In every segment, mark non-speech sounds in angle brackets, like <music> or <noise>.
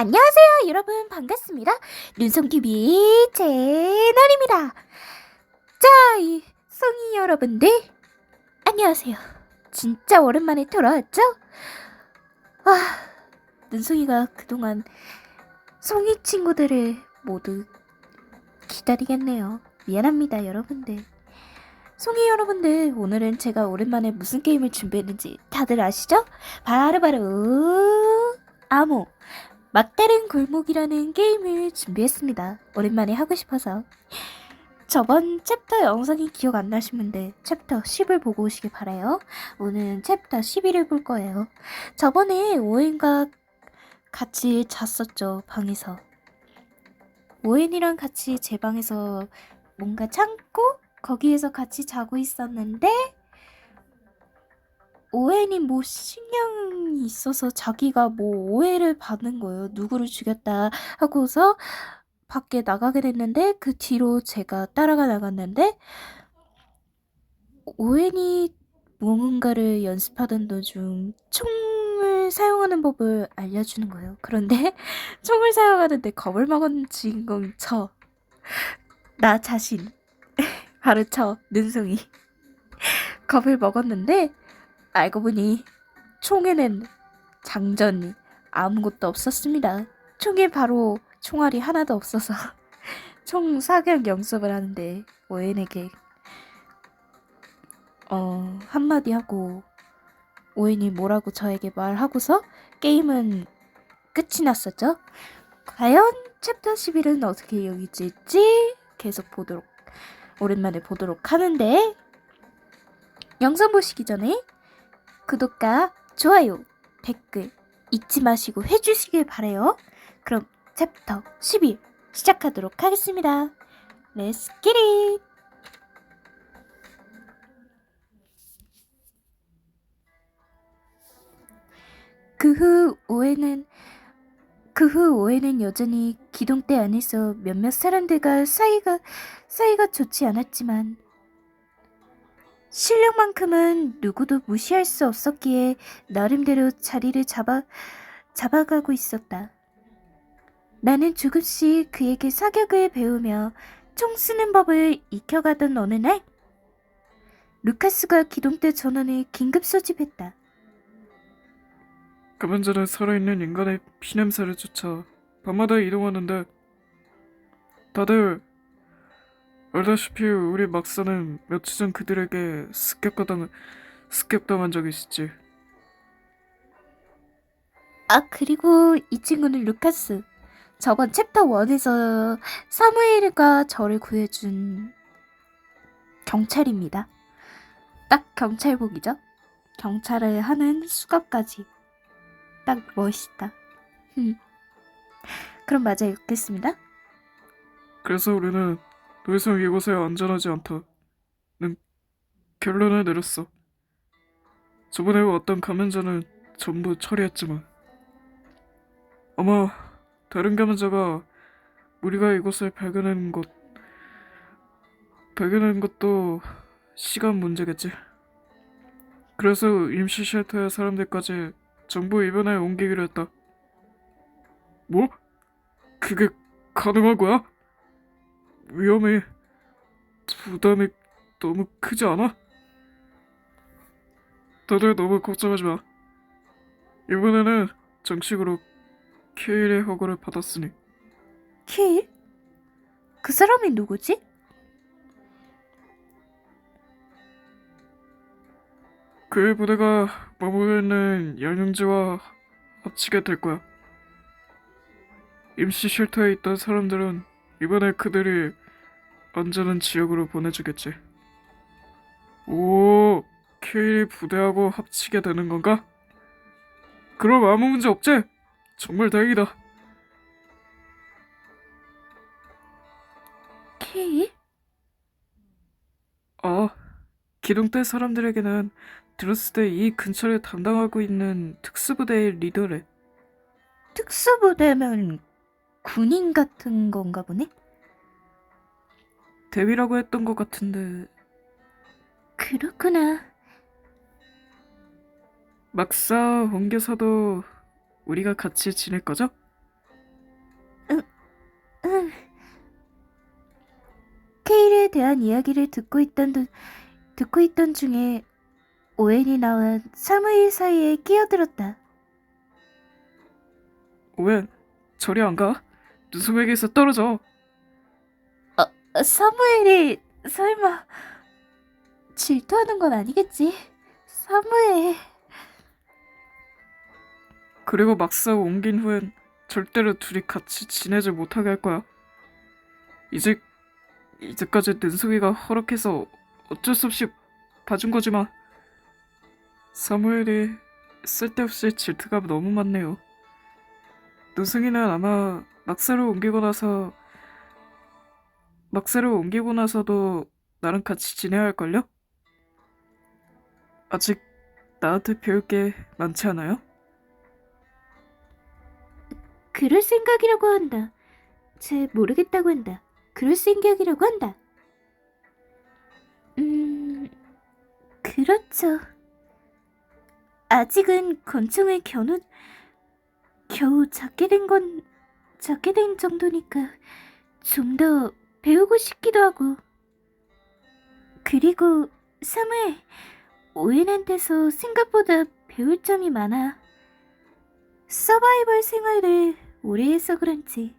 안녕하세요, 여러분. 반갑습니다. 눈송TV 채널입니다. 자, 이 송이 여러분들, 안녕하세요. 진짜 오랜만에 돌아왔죠? 아, 눈송이가 그동안 송이 친구들을 모두 기다리겠네요. 미안합니다, 여러분들. 송이 여러분들, 오늘은 제가 오랜만에 무슨 게임을 준비했는지 다들 아시죠? 바로바로 암호 막다른 골목이라는 게임을 준비했습니다. 오랜만에 하고 싶어서. 저번 챕터 영상이 기억 안 나시는데 챕터 10을 보고 오시길 바라요. 오늘은 챕터 11을 볼 거예요. 저번에 오엔과 같이 잤었죠, 방에서. 오엔이랑 같이 제 방에서 뭔가 참고 거기에서 같이 자고 있었는데 오해니 뭐 신경이 있어서 자기가 뭐 오해를 받는 거예요. 누구를 죽였다 하고서 밖에 나가게 됐는데 그 뒤로 제가 따라가 나갔는데 오해니 무언가를 연습하던 도중 총을 사용하는 법을 알려주는 거예요. 그런데 <laughs> 총을 사용하는데 겁을 먹은 주인공 저. 나 자신. <laughs> 바로 저, 눈송이. <laughs> 겁을 먹었는데 알고 보니 총에는 장전이 아무것도 없었습니다. 총에 바로 총알이 하나도 없어서 <laughs> 총 사격 연습을 하는데 오엔에게 어 한마디 하고 오엔이 뭐라고 저에게 말하고서 게임은 끝이 났었죠. 과연 챕터 11은 어떻게 이어질지 계속 보도록 오랜만에 보도록 하는데 영상 보시기 전에 구독과 좋아요, 댓글 잊지 마시고 해주시길 바래요. 그럼 챕터 11 시작하도록 하겠습니다. Let's get it! 그 후 오해는 그 후 오해는 여전히 기동대 안에서 몇몇 사람들과 사이가 사이가 좋지 않았지만 실력만큼은 누구도 무시할 수 없었기에 나름대로 자리를 잡아 잡아가고 있었다. 나는 조금씩 그에게 사격을 배우며 총 쓰는 법을 익혀가던 어느 날 루카스가 기동대 전원을 긴급 소집했다. 감염자는 살아있는 인간의 피냄새를 쫓아 밤마다 이동하는데 다들 알다시피 우리 막사는 며칠 전 그들에게 습격당한 습격당한 적이 있었지. 아 그리고 이 친구는 루카스. 저번 챕터 1에서 사무엘과 저를 구해준 경찰입니다. 딱 경찰복이죠? 경찰을 하는 수갑까지. 딱 멋있다. 흠. 그럼 맞아 읽겠습니다. 그래서 우리는 더 이상 이곳에 안전하지 않다는 결론을 내렸어. 저번에 왔던 감염자는 전부 처리했지만 아마 다른 감염자가 우리가 이곳을 발견하는 것 발견하는 것도 시간 문제겠지. 그래서 임시 쉘터의 사람들까지 정부 입원에 옮기기로 했다. 뭐? 그게 가능한 거야? 위험해. 부담이 너무 크지 않아? 다들 너무 걱정하지 마. 이번에는 정식으로 케일의 허가를 받았으니 킬? 그 사람이 누구지? 그의 부대가 머물고 있는 연영지와 합치게 될 거야. 임시 쉘터에 있던 사람들은 이번에 그들이 안전한 지역으로 보내주겠지. 오, 케일이 부대하고 합치게 되는 건가? 그럼 아무 문제 없지? 정말 다행이다. 킬? 아, 기동대 사람들에게는 들었을 때 이 근처를 담당하고 있는 특수부대의 리더래. 특수부대면 군인 같은 건가 보네? 데뷔라고 했던 것 같은데 그렇구나. 막상 옮겨서도 우리가 같이 지낼 거죠? 응. 응. 케일에 대한 이야기를 듣고 있던 도, 듣고 있던 중에 오웬이 나와 사무일 사이에 끼어들었다. 왜 저리 안 가? 눈송에게서 떨어져. 어, 사무엘이 설마 질투하는 건 아니겠지? 사무엘. 그리고 막상 옮긴 후엔 절대로 둘이 같이 지내지 못하게 할 거야. 이제 이제까지 눈송이가 허락해서 어쩔 수 없이 봐준 거지만 사무엘이 쓸데없이 질투가 너무 많네요. 눈송이는 아마 막사를 옮기고 나서 막사를 옮기고 나서도 나랑 같이 지내야 할걸요? 아직 나한테 배울 게 많지 않아요? 그럴 생각이라고 한다. 잘 모르겠다고 한다. 그럴 생각이라고 한다. 음, 그렇죠. 아직은 권총을 겨누, 겨우 잡게 된 건, 잡게 된 정도니까 좀 더 배우고 싶기도 하고. 그리고 사무엘, 오웬한테서 생각보다 배울 점이 많아. 서바이벌 생활을 오래 해서 그런지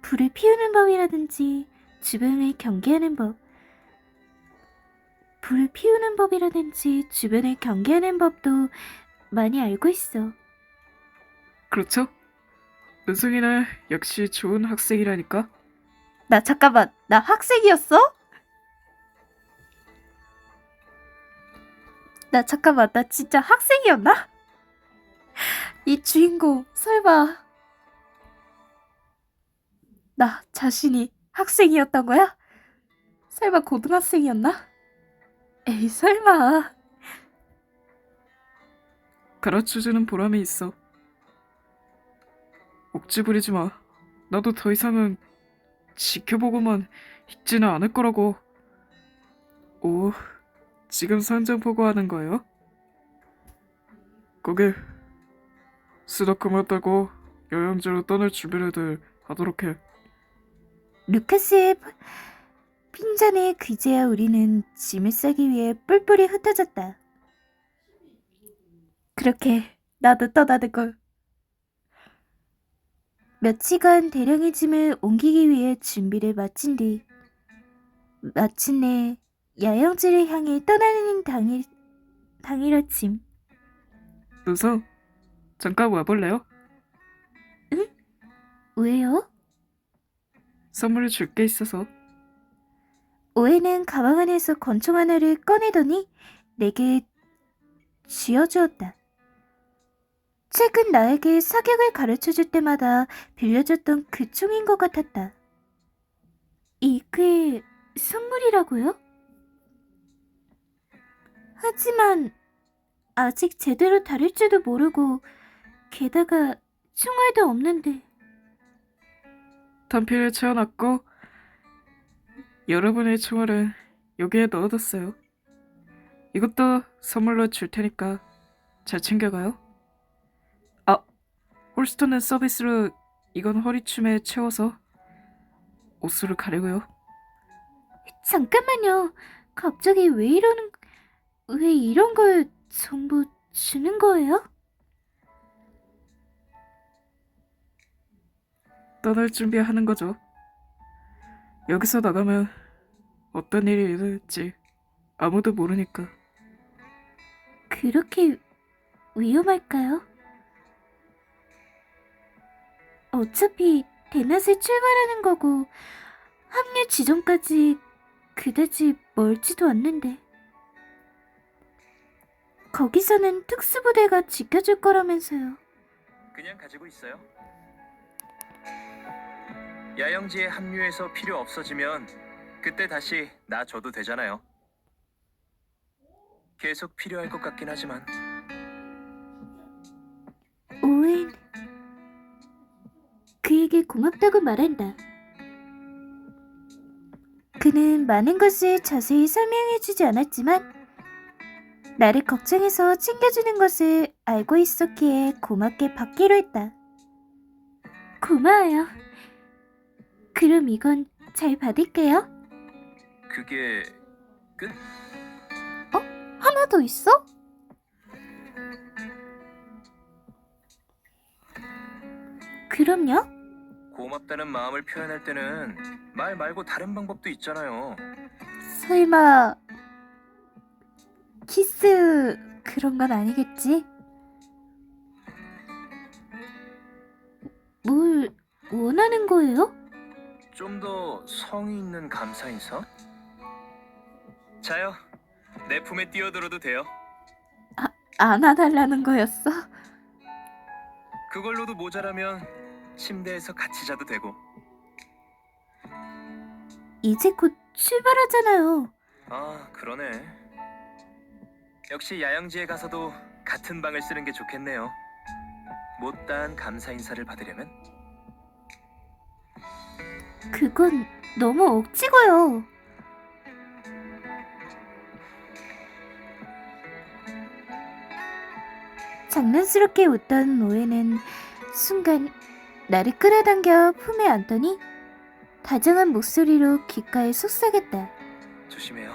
불을 피우는 법이라든지 주변을 경계하는 법 불을 피우는 법이라든지 주변을 경계하는 법도 많이 알고 있어 그렇죠? 눈송이는 역시 좋은 학생이라니까. 나 잠깐만 나 학생이었어? 나 잠깐만 나 진짜 학생이었나? 이 주인공 설마 나 자신이 학생이었던 거야? 설마 고등학생이었나? 에이 설마 가르쳐주는 보람이 있어. 억지 부리지 마. 나도 더 이상은 지켜보고만 있지는 않을 거라고. 오, 지금 상장 보고하는 거예요? 거기 수다 그만 따고 여행지로 떠날 준비를 하도록 해. 루카스의 피- 핀잔에 그제야 우리는 짐을 싸기 위해 뿔뿔이 흩어졌다. 그렇게 나도 떠나는 걸. 며칠간 대량의 짐을 옮기기 위해 준비를 마친 뒤 마침내 야영지를 향해 떠나는 당일 당일 아침 눈성, 잠깐 와볼래요? 왜요? 선물을 줄 게 있어서. 오해는 가방 안에서 권총 하나를 꺼내더니 내게 쥐어주었다. 최근 나에게 사격을 가르쳐 줄 때마다 빌려줬던 그 총인 것 같았다. 이게 선물이라고요? 하지만 아직 제대로 다룰 줄도 모르고 게다가 총알도 없는데 탄피를 채워놨고 여러분의 총알은 여기에 넣어뒀어요. 이것도 선물로 줄 테니까 잘 챙겨가요. 아, 홀스터는 서비스로 이건 허리춤에 채워서 옷으로 가리고요. 잠깐만요. 갑자기 왜 이러는, 왜 이런 걸 전부 주는 거예요? 떠날 준비하는 거죠. 여기서 나가면 어떤 일이 일어날지 아무도 모르니까. 그렇게 위험할까요? 어차피 대낮에 출발하는 거고 합류 지점까지 그다지 멀지도 않는데 거기서는 특수부대가 지켜줄 거라면서요. 그냥 가지고 있어요. 야영지에 합류해서 필요 없어지면 그때 다시 나 줘도 되잖아요. 계속 필요할 것 같긴 하지만 그에게 고맙다고 말한다. 그는 많은 것을 자세히 설명해주지 않았지만 나를 걱정해서 챙겨주는 것을 알고 있었기에 고맙게 받기로 했다. 고마워요. 그럼 이건 잘 받을게요. 그게 끝? 하나 더 있어? 그럼요. 고맙다는 마음을 표현할 때는 말 말고 다른 방법도 있잖아요. 설마 키스 그런 건 아니겠지? 뭘 원하는 거예요? 좀 더 성의 있는 감사 인사? 자요. 내 품에 뛰어들어도 돼요. 안아달라는 거였어? 그걸로도 모자라면 침대에서 같이 자도 되고. 이제 곧 출발하잖아요. 아, 그러네. 역시 야영지에 가서도 같은 방을 쓰는 게 좋겠네요. 못다한 감사 인사를 받으려면 그건 너무 억지고요. 장난스럽게 웃던 노예는 순간 나를 끌어당겨 품에 안더니 다정한 목소리로 귓가에 속삭였다. 조심해요.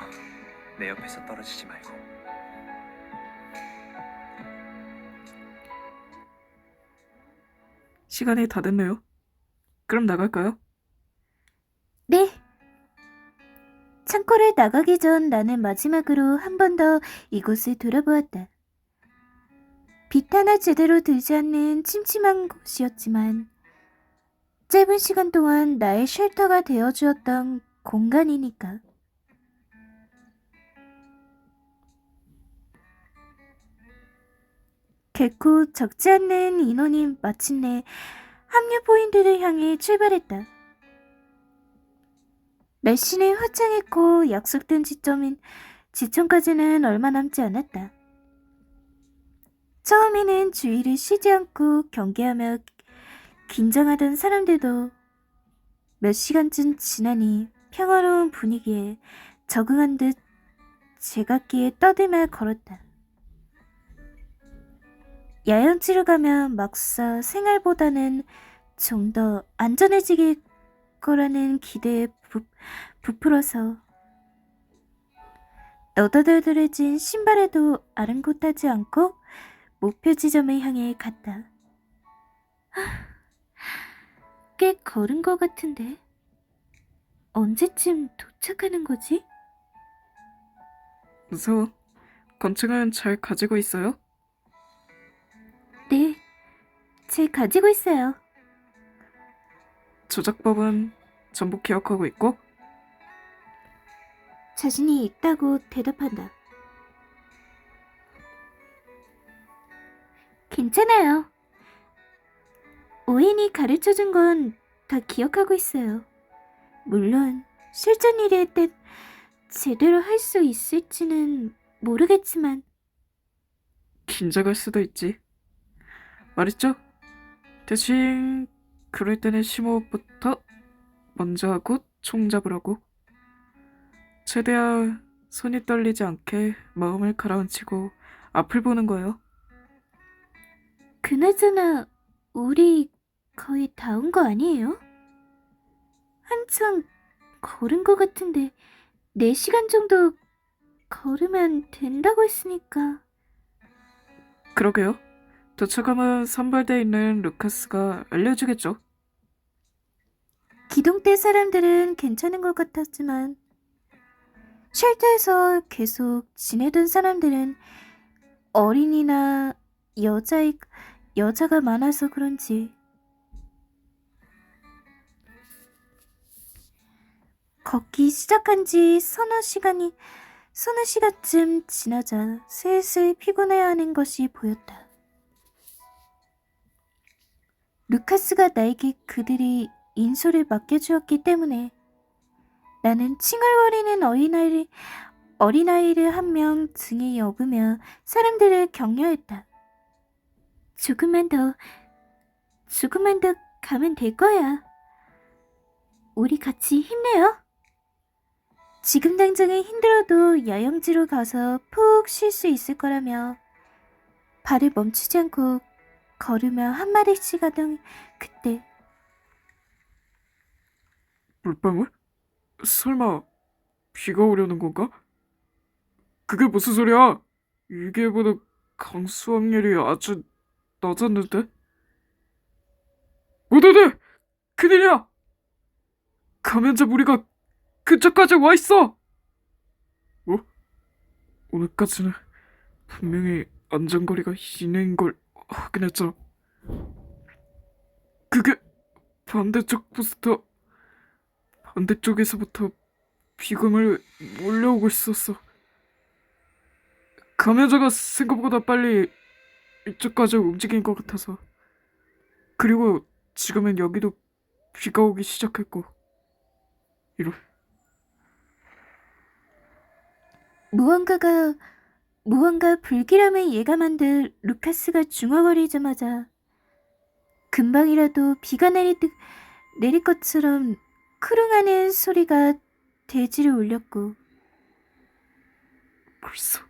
내 옆에서 떨어지지 말고. 시간이 다 됐네요. 그럼 나갈까요? 네. 창고를 나가기 전 나는 마지막으로 한 번 더 이곳을 돌아보았다. 빛 하나 제대로 들지 않는 침침한 곳이었지만 짧은 시간 동안 나의 쉘터가 되어 주었던 공간이니까. 결코 적지 않는 인원이 마침내 합류 포인트를 향해 출발했다. 날씨는 화창했고 약속된 지점인 지점까지는 얼마 남지 않았다. 처음에는 주의를 쉬지 않고 경계하며 긴장하던 사람들도 몇 시간쯤 지나니 평화로운 분위기에 적응한 듯 제각기에 떠들며 걸었다. 야영지로 가면 막사 생활보다는 좀 더 안전해지길 거라는 기대에 부, 부풀어서 너덜너덜해진 신발에도 아랑곳하지 않고 목표 지점을 향해 갔다. 하, 꽤 걸은 것 같은데 언제쯤 도착하는 거지? 무서워. 건축은 잘 가지고 있어요? 네, 제 가지고 있어요. 조작법은 전부 기억하고 있고? 자신이 있다고 대답한다. 괜찮아요. 오인이 가르쳐 준 건 다 기억하고 있어요. 물론 실전 일일 때 제대로 할 수 있을지는 모르겠지만 긴장할 수도 있지. 말했죠? 대신 그럴 때는 심호흡부터 먼저 하고 총 잡으라고. 최대한 손이 떨리지 않게 마음을 가라앉히고 앞을 보는 거예요. 그나저나 우리 거의 다 온 거 아니에요? 한참 걸은 것 같은데 4시간 정도 걸으면 된다고 했으니까 그러게요. 도착하면 선발돼 있는 루카스가 알려주겠죠. 기동대 사람들은 괜찮은 것 같았지만 쉘터에서 계속 지내던 사람들은 어린이나 여자의 여자가 많아서 그런지 걷기 시작한 지 서너 시간이 서너 시간쯤 지나자 슬슬 피곤해하는 것이 보였다. 루카스가 나에게 그들이 인솔을 맡겨주었기 때문에 나는 칭얼거리는 어린아이를, 어린아이를 한 명 등에 업으며 사람들을 격려했다. 조금만 더, 조금만 더 가면 될 거야. 우리 같이 힘내요. 지금 당장은 힘들어도 야영지로 가서 푹 쉴 수 있을 거라며 발을 멈추지 않고 걸으며 한마디씩 하던 그때 물방울? 설마 비가 오려는 건가? 그게 무슨 소리야? 일기예보는 강수 확률이 아주 낮았는데? 모두들 큰일이야! 감염자 무리가 근처까지 와 있어! 뭐? 오늘까지는 분명히 안전거리가 이내인 걸 확인했잖아. 그게 반대쪽 부스터 반대쪽에서부터 비금을 몰려오고 있었어. 감염자가 생각보다 빨리 이쪽까지 움직인 것 같아서. 그리고 지금은 여기도 비가 오기 시작했고. 이런. 무언가가 무언가 불길함을 예감한 듯 루카스가 중얼거리자마자 금방이라도 비가 내릴 듯 내릴 것처럼 크릉하는 소리가 대지를 울렸고 벌써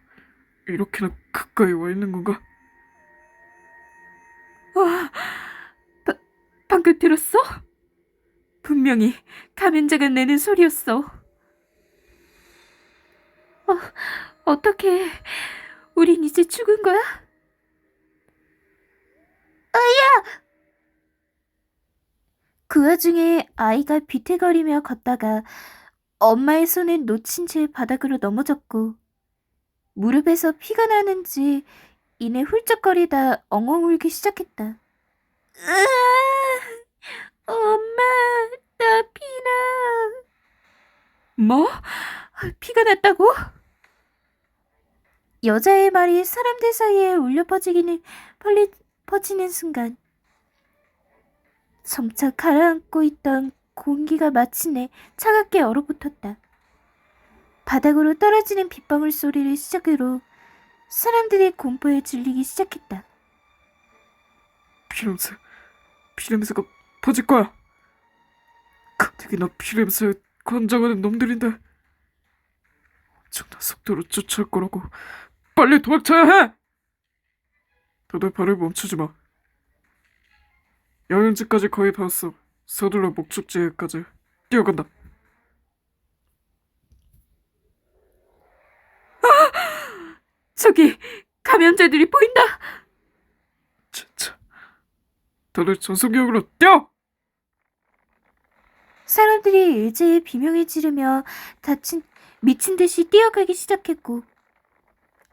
이렇게나 가까이 와 있는 건가? 와, 바, 방금 들었어? 분명히 감염자가 내는 소리였어. 어, 어떻게 우린 이제 죽은 거야? 아야! 그 와중에 아이가 비틀거리며 걷다가 엄마의 손을 놓친 채 바닥으로 넘어졌고 무릎에서 피가 나는지 이내 훌쩍거리다 엉엉 울기 시작했다. 으아, 엄마, 나 피나. 뭐? 피가 났다고? 여자의 말이 사람들 사이에 울려 퍼지기는 빨리 퍼지는 순간 점차 가라앉고 있던 공기가 마침내 차갑게 얼어붙었다. 바닥으로 떨어지는 빗방울 소리를 시작으로 사람들이 공포에 질리기 시작했다. 피냄새, 피냄새가 퍼질 거야. 가뜩이나 피냄새 관장하는 놈들인데 엄청난 속도로 쫓아올 거라고 빨리 도망쳐야 해. 너들 발을 멈추지 마. 영양지까지 거의 다 왔어. 서둘러 목적지에까지 뛰어간다. 저기 감염자들이 보인다. 진짜. 다들 전속력으로 뛰어! 사람들이 의제에 비명을 지르며 다친 미친 듯이 뛰어가기 시작했고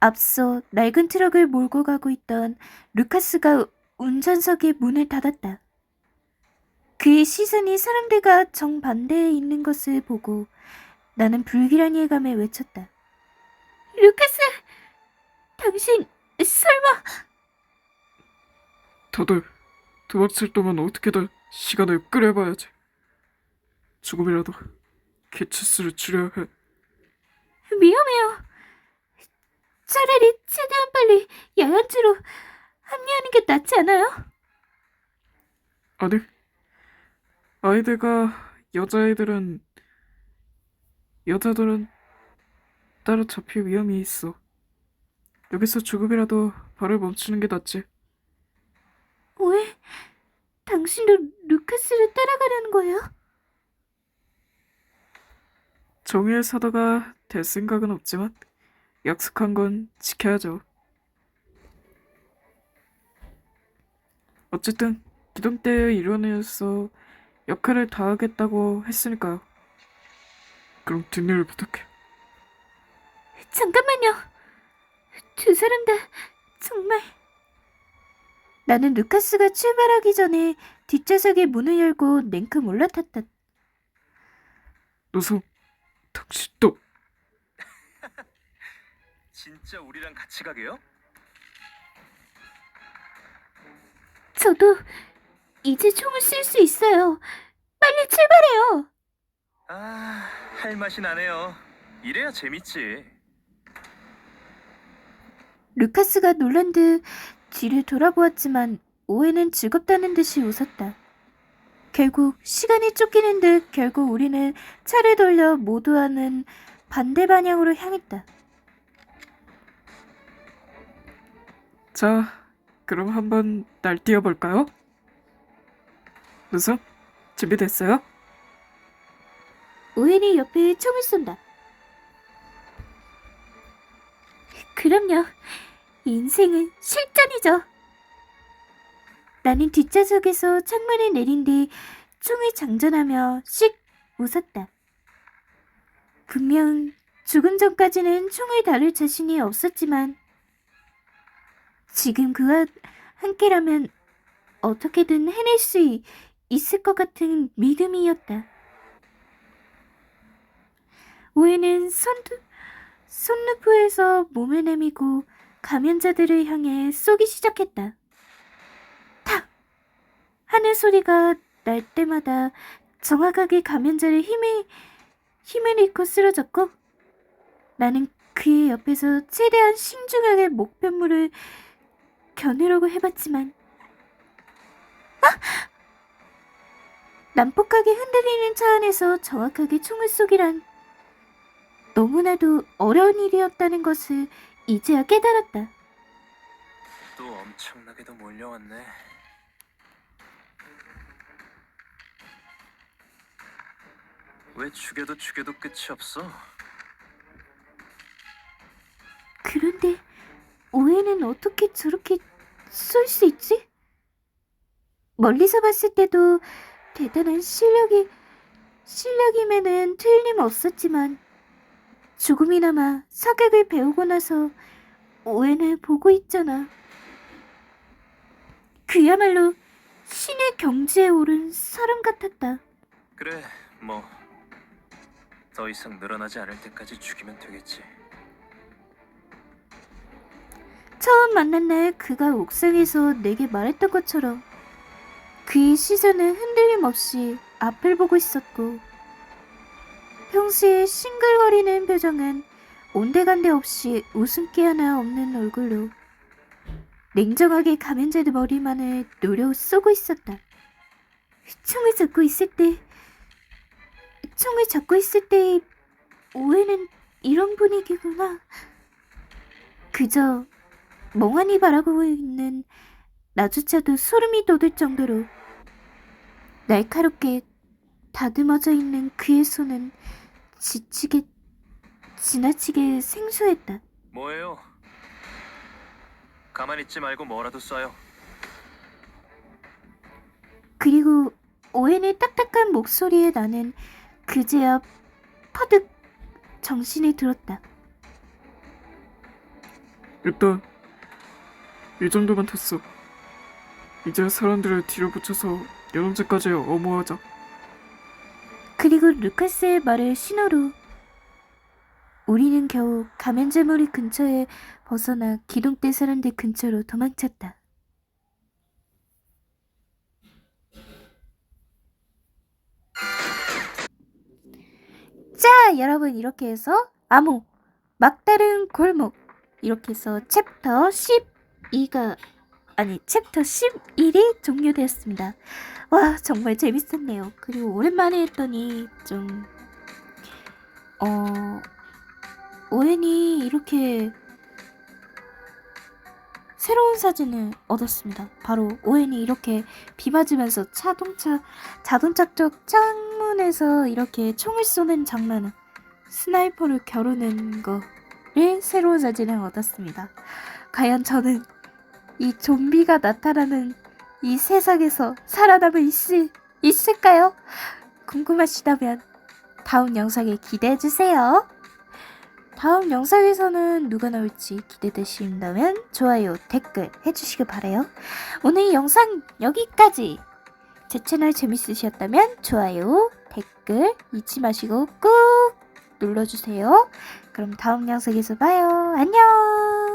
앞서 낡은 트럭을 몰고 가고 있던 루카스가 운전석의 문을 닫았다. 그의 시선이 사람들과 정반대에 있는 것을 보고 나는 불길한 예감에 외쳤다. 루카스! 당신 설마 다들 도망칠 동안 어떻게든 시간을 끌어봐야지. 조금이라도 개체수를 줄여야 해. 위험해요. 차라리 최대한 빨리 야간지로 합류하는 게 낫지 않아요? 아니, 아이들과 여자아이들은 여자들은 따로 잡힐 위험이 있어. 여기서 조금이라도 발을 멈추는 게 낫지. 왜? 당신도 루카스를 따라가려는 거예요? 정의의 사도가 될 생각은 없지만 약속한 건 지켜야죠. 어쨌든 기동대의 일원으로서 역할을 다하겠다고 했으니까요. 그럼 뒷일을 부탁해. 잠깐만요. 두 사람 다 정말... 나는 루카스가 출발하기 전에 뒷좌석의 문을 열고 냉큼 올라탔다. 노성, 당신도 진짜 우리랑 같이 가게요? 저도 이제 총을 쓸 수 있어요. 빨리 출발해요. 아, 할 맛이 나네요. 이래야 재밌지. 루카스가 놀란 듯 뒤를 돌아보았지만 오해는 즐겁다는 듯이 웃었다. 결국 시간이 쫓기는 듯 결국 우리는 차를 돌려 모두와는 반대 방향으로 향했다. 자, 그럼 한번 날뛰어 볼까요? 노성, 준비됐어요? 오웬이 옆에 총을 쏜다. 그럼요. 인생은 실전이죠. 나는 뒷좌석에서 창문을 내린 뒤 총을 장전하며 씩 웃었다. 분명 죽음 전까지는 총을 다룰 자신이 없었지만 지금 그와 함께라면 어떻게든 해낼 수 이- 있을 것 같은 믿음이었다. 오해는 손두, 손루프에서 몸을 내미고 감염자들을 향해 쏘기 시작했다. 탁! 하는 소리가 날 때마다 정확하게 감염자를 힘을, 힘을 잃고 쓰러졌고 나는 그의 옆에서 최대한 신중하게 목변물을 겨누려고 해봤지만 난폭하게 흔들리는 차 안에서 정확하게 총을 쏘기란 너무나도 어려운 일이었다는 것을 이제야 깨달았다. 또 엄청나게도 몰려왔네. 왜 죽여도 죽여도 끝이 없어? 그런데 오해는 어떻게 저렇게 쏠 수 있지? 멀리서 봤을 때도 대단한 실력이 실력임에는 틀림없었지만 조금이나마 사격을 배우고 나서 오해를 보고 있잖아. 그야말로 신의 경지에 오른 사람 같았다. 그래, 뭐. 더 이상 늘어나지 않을 때까지 죽이면 되겠지. 처음 만난 날 그가 옥상에서 내게 말했던 것처럼 그의 시선은 흔들림 없이 앞을 보고 있었고 평소에 싱글거리는 표정은 온데간데 없이 웃음기 하나 없는 얼굴로 냉정하게 감염자의 머리만을 노려 쏘고 있었다. 총을 잡고 있을 때 총을 잡고 있을 때의 오해는 이런 분위기구나. 그저 멍하니 바라보고 있는 나조차도 소름이 돋을 정도로 날카롭게 다듬어져 있는 그의 손은 지치게 지나치게 생소했다. 뭐예요? 가만히 있지 말고 뭐라도 쏴요. 그리고 오웬의 딱딱한 목소리에 나는 그제야 퍼득 정신이 들었다. 일단 이 정도만 됐어. 이제 사람들을 뒤로 붙여서 연험제까지 엄호하자. 그리고 루카스의 말을 신호로 우리는 겨우 감염제물이 근처에 벗어나 기둥대 사람들 근처로 도망쳤다. 자, 여러분 이렇게 해서 암호 막다른 골목 이렇게 해서 챕터 12가 아니 챕터 11이 종료되었습니다. 와 정말 재밌었네요. 그리고 오랜만에 했더니 좀 어, 오웬이 이렇게 새로운 사진을 얻었습니다. 바로 오웬이 이렇게 비 맞으면서 자동차 자동차 쪽 창문에서 이렇게 총을 쏘는 장면은 스나이퍼를 겨루는 거를 새로운 사진을 얻었습니다. 과연 저는 이 좀비가 나타나는 이 세상에서 살아남을 있을, 있을까요? 궁금하시다면 다음 영상에 기대해주세요. 다음 영상에서는 누가 나올지 기대되신다면 좋아요, 댓글 해주시길 바래요. 오늘 이 영상 여기까지! 제 채널 재밌으셨다면 좋아요, 댓글 잊지 마시고 꾹 눌러주세요. 그럼 다음 영상에서 봐요. 안녕!